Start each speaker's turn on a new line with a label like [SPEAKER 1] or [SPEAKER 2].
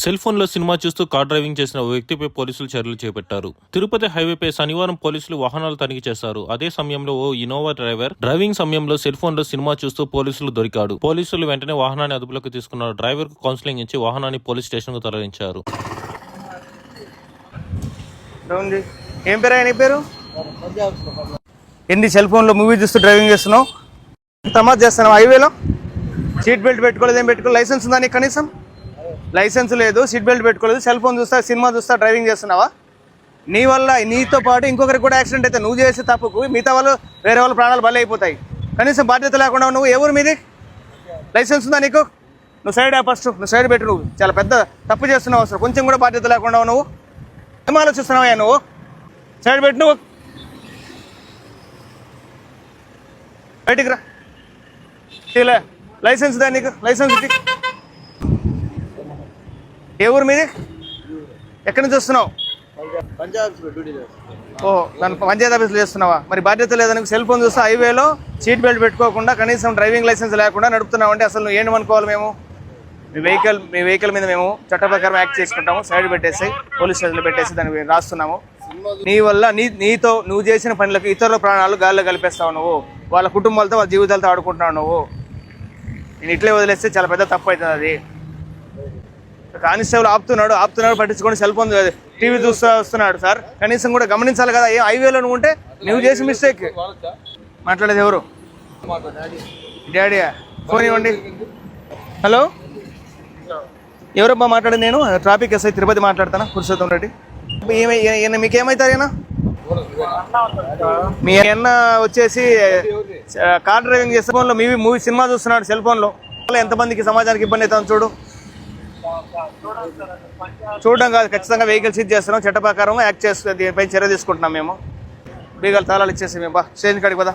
[SPEAKER 1] Cell ఫోన్లో cinema చూస్తూ car driving చేసిన ఓ వ్యక్తిపై పోలీసులు చర్యలు చేపట్టారు. తిరుపతి హైవేపై శనివారం పోలీసులు వాహనాలు తనిఖీ చేశారు. అదే సమయంలో ఓ ఇన్నోవా డ్రైవర్ డ్రైవింగ్ సమయంలో సెల్ ఫోన్లో సినిమా చూస్తూ పోలీసులు దొరికాడు. పోలీసులు వెంటనే వాహనాన్ని అదుపులోకి తీసుకున్నారు. డ్రైవర్కు కౌన్సిలింగ్ ఇచ్చి వాహనాన్ని పోలీస్ స్టేషన్కు తరలించారు
[SPEAKER 2] ఏం పేరు ఆయన? పేరు? ఎన్ని సెల్ ఫోన్లో మూవీ చూస్తూ డ్రైవింగ్ చేస్తున్నావు? తమాజ్ చేస్తున్నావు? హైవేలో? సీట్ బెల్ట్ పెట్టుకోలేదు ఏం పెట్టుకోలేదు? లైసెన్స్ ఉందా నీకు కనీసం? లైసెన్స్ లేదు సీట్ బెల్ట్ పెట్టుకోలేదు సెల్ ఫోన్ చూస్తా సినిమా చూస్తా డ్రైవింగ్ చేస్తున్నావా? నీ వల్ల నీతో పాటు ఇంకొకరికి కూడా యాక్సిడెంట్ అయితే నువ్వు చేసే తప్పుకు మిగతా వాళ్ళు వేరే వాళ్ళ ప్రాణాలు బలి అయిపోతాయి. కనీసం బాధ్యత లేకుండా నువ్వు ఎవరు మీది? లైసెన్స్ ఉందా నీకు? నువ్వు సైడ్ ఫస్ట్ నువ్వు సైడ్ పెట్టు నువ్వు. చాలా పెద్ద తప్పు చేస్తున్నావు అసలు. కొంచెం కూడా బాధ్యత లేకుండా నువ్వు. ఏం ఆలోచిస్తున్నావా నువ్వు? సైడ్ పెట్టు నువ్వు. బయటికి రా. లైసెన్స్ దా నీకు? లైసెన్స్ ఏ ఊరు మీది? ఎక్కడి నుంచి వస్తున్నావు? ఓ దాని పంచాయత్ ఆఫీస్లో చేస్తున్నావా? మరి బాధ్యత లేదని సెల్ ఫోన్ చూస్తే హైవేలో సీట్ బెల్ట్ పెట్టుకోకుండా కనీసం డ్రైవింగ్ లైసెన్స్ లేకుండా నడుపుతున్నావు అంటే అసలు నువ్వు ఏమనుకోవాలి మేము? మీ వెహికల్ మీ వెహికల్ మీద మేము చట్ట ప్రకారం యాక్ట్ చేసుకుంటాము. సైడ్ పెట్టేసి పోలీస్ స్టేషన్లో పెట్టేసి దాన్ని రాస్తున్నాము. నీ వల్ల నీ నీతో నువ్వు చేసిన పనులకు ఇతరుల ప్రాణాలు గాల్లో కలిపేస్తావు నువ్వు. వాళ్ళ కుటుంబాలతో వాళ్ళ జీవితాలతో ఆడుకుంటున్నావు నువ్వు. నేను ఇట్లే వదిలేస్తే చాలా పెద్ద తప్పు అవుతుంది అది. కానిస్టేబుల్ ఆపుతున్నాడు ఆపుతున్నాడు పట్టించుకొని సెల్ ఫోన్ టీవీ చూస్తూ వస్తున్నాడు సార్. కనీసం కూడా గమనించాలి కదా ఏ హైవేలో ఉంటే నువ్వు చేసి మిస్టేక్ మాట్లాడేది ఎవరు? డాడీయా? ఫోన్ ఇవ్వండి. హలో ఎవరబ్బా మాట్లాడేది నేను? ట్రాఫిక్ ఎస్ఐ తిరుపతి మాట్లాడతానా? పురుషోత్తం రెడ్డి. ఏమై- ఈయన- మీకు ఈయన? మీ అన్న వచ్చేసి కార్ డ్రైవింగ్ చేసే ఫోన్లో మీ మూవీ సినిమా చూస్తున్నాడు సెల్ ఫోన్లో ఎంతమందికి సమాజానికి ఇబ్బంది అవుతుంది చూడు. చూడడం కాదు ఖచ్చితంగా వెహికల్ సీజ్ చేస్తున్నాం. చట్ట ప్రకారం యాక్ట్ చేస్తూ దీనిపై చర్య తీసుకుంటున్నాం మేము. బీగాలు తాళాలు ఇచ్చేసి మేము బా స్టేషన్ కాడికి పదా.